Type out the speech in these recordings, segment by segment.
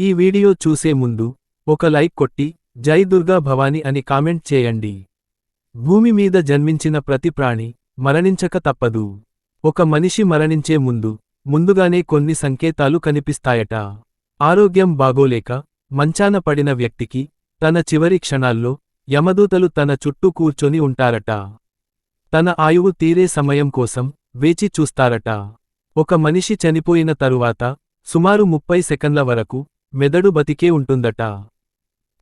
ఈ వీడియో చూసే ముందు ఒక లైక్ కొట్టి జై దుర్గా భవాని అని కామెంట్ చేయండి. భూమి మీద జన్మించిన ప్రతి ప్రాణి మరణించక తప్పదు. ఒక మనిషి మరణించే ముందు ముందుగానే కొన్ని సంకేతాలు కనిపిస్తాయట. ఆరోగ్యం బాగోలేక మంచాన పడిన వ్యక్తికి తన చివరి క్షణాల్లో యమదూతలు తన చుట్టూ కూర్చొని ఉంటారట. తన ఆయువు తీరే సమయం కోసం వేచి చూస్తారట. ఒక మనిషి చనిపోయిన తరువాత సుమారు ముప్పై సెకండ్ల వరకు మెదడు బతికే ఉంటుందట.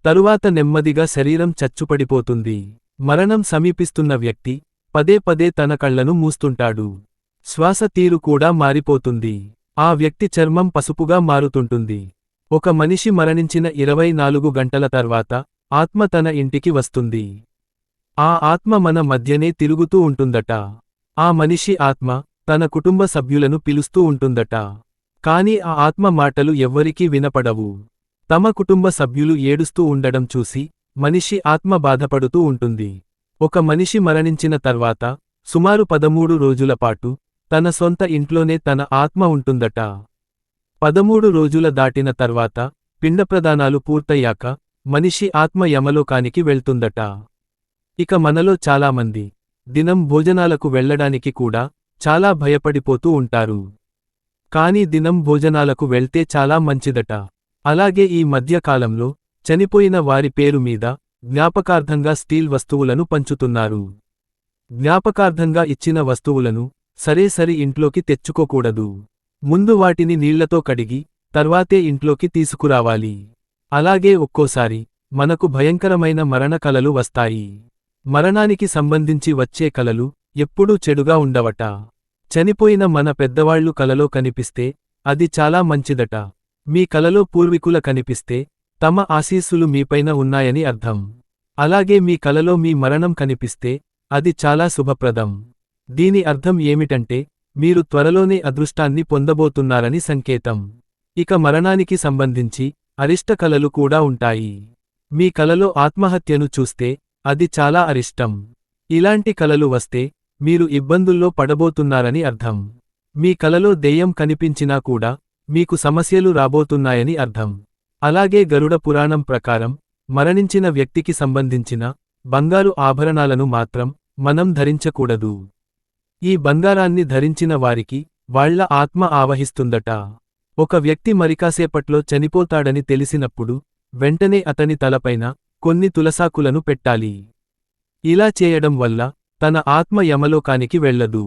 తరువాత నెమ్మదిగా శరీరం చచ్చుపడిపోతుంది. మరణం సమీపిస్తున్న వ్యక్తి పదే పదే తన కళ్ళను మూస్తుంటాడు. శ్వాస తీరు కూడా మారిపోతుంది. ఆ వ్యక్తి చర్మం పసుపుగా మారుతుంటుంది. ఒక మనిషి మరణించిన ఇరవై నాలుగు గంటల తర్వాత ఆత్మ తన ఇంటికి వస్తుంది. ఆ ఆత్మ మన మధ్యనే తిరుగుతూ ఉంటుందట. ఆ మనిషి ఆత్మ తన కుటుంబ సభ్యులను పిలుస్తూ ఉంటుందట. కాని ఆ ఆత్మ మాటలు ఎవ్వరికీ వినపడవు. తమ కుటుంబ సభ్యులు ఏడుస్తూ ఉండడం చూసి మనిషి ఆత్మ బాధపడుతూ ఉంటుంది. ఒక మనిషి మరణించిన తర్వాత సుమారు పదమూడు రోజుల పాటు తన సొంత ఇంట్లోనే తన ఆత్మ ఉంటుందట. పదమూడు రోజుల దాటిన తర్వాత పిండప్రదానాలు పూర్తయ్యాక మనిషి ఆత్మ యమలోకానికి వెళ్తుందట. ఇక మనలో చాలామంది దినం భోజనాలకు వెళ్ళడానికి కూడా చాలా భయపడిపోతూ ఉంటారు. కాని దినం భోజనాలకు వెళ్తే చాలా మంచిదట. అలాగే ఈ మధ్యకాలంలో చనిపోయిన వారి పేరు మీద జ్ఞాపకార్థంగా స్టీల్ వస్తువులను పంచుతున్నారు. జ్ఞాపకార్థంగా ఇచ్చిన వస్తువులను సరే సరి ఇంట్లోకి తెచ్చుకోకూడదు. ముందు వాటిని నీళ్ళతో కడిగి తర్వాతే ఇంట్లోకి తీసుకురావాలి. అలాగే ఒక్కోసారి మనకు భయంకరమైన మరణ కలలు వస్తాయి. మరణానికి సంబంధించి వచ్చే కలలు ఎప్పుడూ చెడుగా ఉండవట. చనిపోయిన మన పెద్దవాళ్ళు కలలో కనిపిస్తే అది చాలా మంచిదట. మీ కలలో పూర్వీకుల కనిపిస్తే తమ ఆశీస్సులు మీపైన ఉన్నాయని అర్థం. అలాగే మీ కలలో మీ మరణం కనిపిస్తే అది చాలా శుభప్రదం. దీని అర్థం ఏమిటంటే మీరు త్వరలోనే అదృష్టాన్ని పొందబోతున్నారని సంకేతం. ఇక మరణానికి సంబంధించి అరిష్ట కలలు కూడా ఉంటాయి. మీ కలలో ఆత్మహత్యను చూస్తే అది చాలా అరిష్టం. ఇలాంటి కలలు వస్తే మీరు ఇబ్బందుల్లో పడబోతున్నారని అర్థం. మీ కలలో దెయ్యం కనిపించినా కూడా మీకు సమస్యలు రాబోతున్నాయని అర్థం. అలాగే గరుడ పురాణం ప్రకారం మరణించిన వ్యక్తికి సంబంధించిన బంగారు ఆభరణాలను మాత్రం మనం ధరించకూడదు. ఈ బంగారాన్ని ధరించిన వారికి వాళ్ళ ఆత్మ ఆవహిస్తుందట. ఒక వ్యక్తి మరికాసేపట్లో చనిపోతాడని తెలిసినప్పుడు వెంటనే అతని తలపైన కొన్ని తులసాకులను పెట్టాలి. ఇలా చేయడం వల్ల తన ఆత్మ యమలోకానికి వెళ్ళదు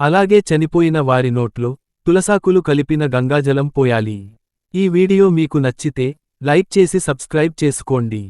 అలాగే చనిపోయిన వారి నోట్లో తులసాకులు కలిపిన గంగాజలం పోయాలి. ఈ వీడియో మీకు నచ్చితే లైక్ చేసి సబ్స్క్రైబ్ చేసుకోండి.